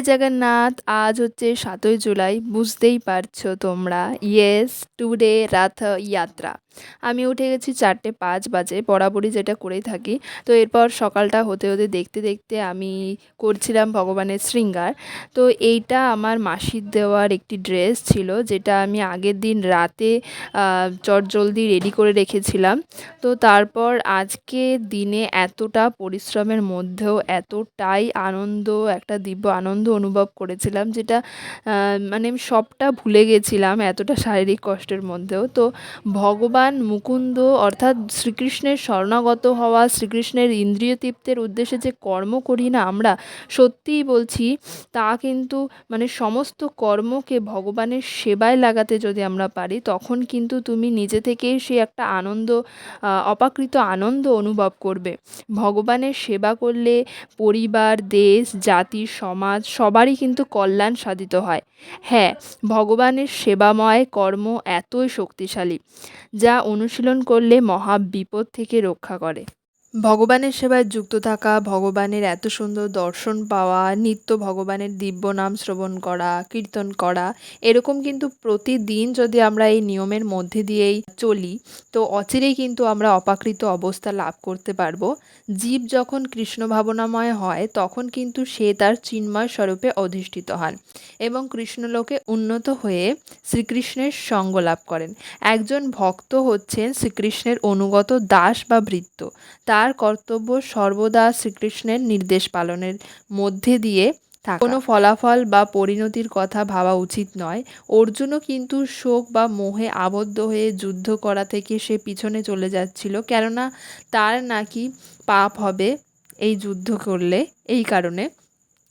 জয় জগন্নাথ, আজ হচ্ছে সাতই জুলাই, বুঝতেই পারছ তোমরা। ইয়েস টুডে রাথ যাত্রা। আমি উঠে গেছি চারটে পাঁচ বাজে, বরাবরই যেটা করেই থাকি। তো এরপর সকালটা হতে হতে দেখতে দেখতে আমি করছিলাম ভগবানের শৃঙ্গার। তো এইটা আমার মাসির দেওয়ার একটি ড্রেস ছিল, যেটা আমি আগের দিন রাতে চটজলদি রেডি করে রেখেছিলাম। তো তারপর আজকে দিনে এতটা পরিশ্রমের মধ্যেও এতটাই আনন্দ, একটা দিব্য আনন্দ অনুভব করেছিলাম, যেটা মানে আমি সবটা ভুলে গেছিলাম এতটা শারীরিক কষ্টের মধ্যেও। তো ভগবান মুকুন্দ অর্থাৎ শ্রীকৃষ্ণের স্বর্ণাগত হওয়া, শ্রীকৃষ্ণের ইন্দ্রিয় তৃপ্তের উদ্দেশ্যে যে কর্ম করি না আমরা, সত্যিই বলছি তা কিন্তু মানে সমস্ত কর্মকে ভগবানের সেবায় লাগাতে যদি আমরা পারি, তখন কিন্তু তুমি নিজে থেকেই সে একটা আনন্দ অপাকৃত আনন্দ অনুভব করবে। ভগবানের সেবা করলে পরিবার, দেশ, জাতি, সমাজ সবারই কিন্তু কল্যাণ সাধিত হয়। হ্যাঁ ভগবানের সেবাময় কর্ম এতই শক্তিশালী, যা অনুশীলন করলে মহা বিপদ থেকে রক্ষা করে। ভগবানের সেবায় যুক্ত থাকা, ভগবানের এত সুন্দর দর্শন পাওয়া, নিত্য ভগবানের দিব্য নাম শ্রবণ করা, কীর্তন করা, এরকম কিন্তু প্রতিদিন যদি আমরা এই নিয়মের মধ্যে দিয়েই চলি, তো অচিরেই কিন্তু আমরা অপাকৃত অবস্থা লাভ করতে পারব। জীব যখন কৃষ্ণ ভাবনাময় হয়, তখন কিন্তু সে তার চিন্ময় স্বরূপে অধিষ্ঠিত হন এবং কৃষ্ণলোকে উন্নত হয়ে শ্রীকৃষ্ণের সঙ্গ লাভ করেন। একজন ভক্ত হচ্ছেন শ্রীকৃষ্ণের অনুগত দাস বা ভৃত্য তার কর্তব্য সর্বদা শ্রীকৃষ্ণের নির্দেশ পালনের মধ্যে দিয়ে কোনো ফলাফল বা পরিণতির কথা ভাবা উচিত নয়। অর্জুনও কিন্তু শোক বা মোহে আবদ্ধ হয়ে যুদ্ধ করা থেকে সে পিছনে চলে যাচ্ছিল। কেননা তার নাকি পাপ হবে এই যুদ্ধ করলে এই কারণে।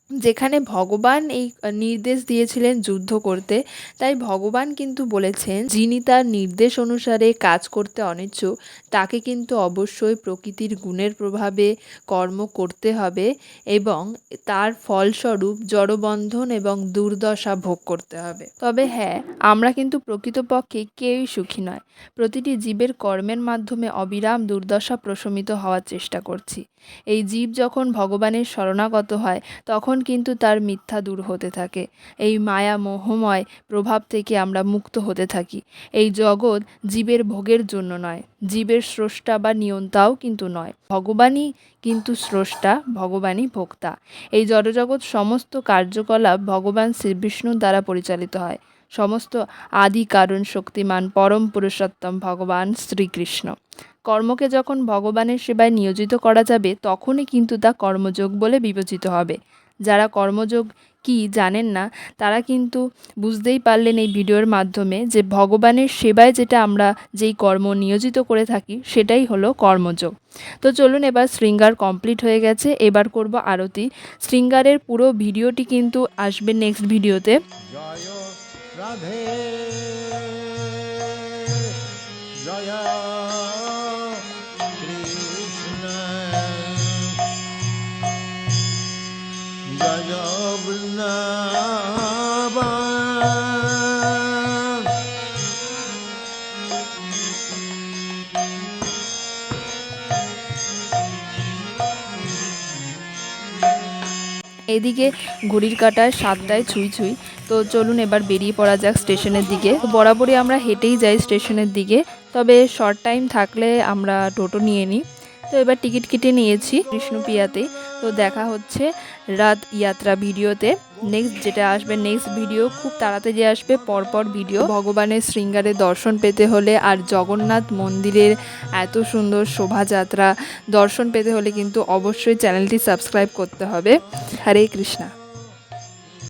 যেখানে ভগবান এই নির্দেশ দিয়েছিলেন যুদ্ধ করতে, তাই ভগবান কিন্তু বলেছেন, যিনি তার নির্দেশ অনুসারে কাজ করতে অনিচ্ছুক, তাকে কিন্তু অবশ্যই প্রকৃতির গুণের প্রভাবে কর্ম করতে হবে এবং তার ফলস্বরূপ জড়বন্ধন এবং দুর্দশা ভোগ করতে হবে। তবে হ্যাঁ আমরা কিন্তু প্রকৃতপক্ষে কেউই সুখী নয়। প্রতিটি জীবের কর্মের মাধ্যমে অবিরাম দুর্দশা প্রশমিত হওয়ার চেষ্টা করছি। এই জীব যখন ভগবানের শরণাগত হয়, তখন কিন্তু তার মিথ্যা দূর হতে থাকে। এই মায়া মোহময় প্রভাব থেকে আমরা মুক্ত হতে থাকি। এই জগৎ জীবের ভোগের জন্য নয়, জীবের স্রষ্টা বা নিয়ন্তাও কিন্তু নয়। ভগবানই কিন্তু স্রষ্টা, ভগবানই ভোক্তা। এই জড়জগৎ সমস্ত কার্যকলাপ ভগবান শ্রীবিষ্ণুর দ্বারা পরিচালিত হয়। সমস্ত আদি কারণ শক্তিমান পরম পুরুষোত্তম ভগবান শ্রীকৃষ্ণ। কর্মকে যখন ভগবানের সেবায় নিয়োজিত করা যাবে, তখনই কিন্তু তা কর্মযোগ বলে বিবেচিত হবে। যারা কর্মযোগ কি জানেন না, তারা কিন্তু বুঝতেই পারলেন এই ভিডিওর মাধ্যমে যে ভগবানের সেবায় যেটা আমরা যেই কর্ম নিয়োজিত করে থাকি, সেটাই হলো কর্মযোগ। তো চলুন এবার শৃঙ্গার কমপ্লিট হয়ে গেছে, এবার করব আরতি। শৃঙ্গারের পুরো ভিডিওটি কিন্তু আসবে নেক্সট ভিডিওতে রাধে। এদিকে ঘড়ির কাটায় সাতটায় ছুঁই ছুঁই। তো চলুন এবার বেরিয়ে পড়া যাক স্টেশনের দিকে। বরাবরই আমরা হেঁটেই যাই স্টেশনের দিকে। তবে শর্ট টাইম থাকলে আমরা টোটো নিয়ে নিই। তো এবার টিকিট কেটে নিয়েছি কৃষ্ণপিয়াতে তো দেখা হচ্ছে রাত ইয়াত্রা ভিডিওতে। নেক্সট যেটা আসবে নেক্সট ভিডিও খুব তাড়াতাড়ি আসবে। পরপর ভিডিও ভগবানের শৃঙ্গারে দর্শন পেতে হলে আর জগন্নাথ মন্দিরের এত সুন্দর শোভাযাত্রা দর্শন পেতে হলে কিন্তু অবশ্যই চ্যানেলটি সাবস্ক্রাইব করতে হবে। হরে কৃষ্ণা।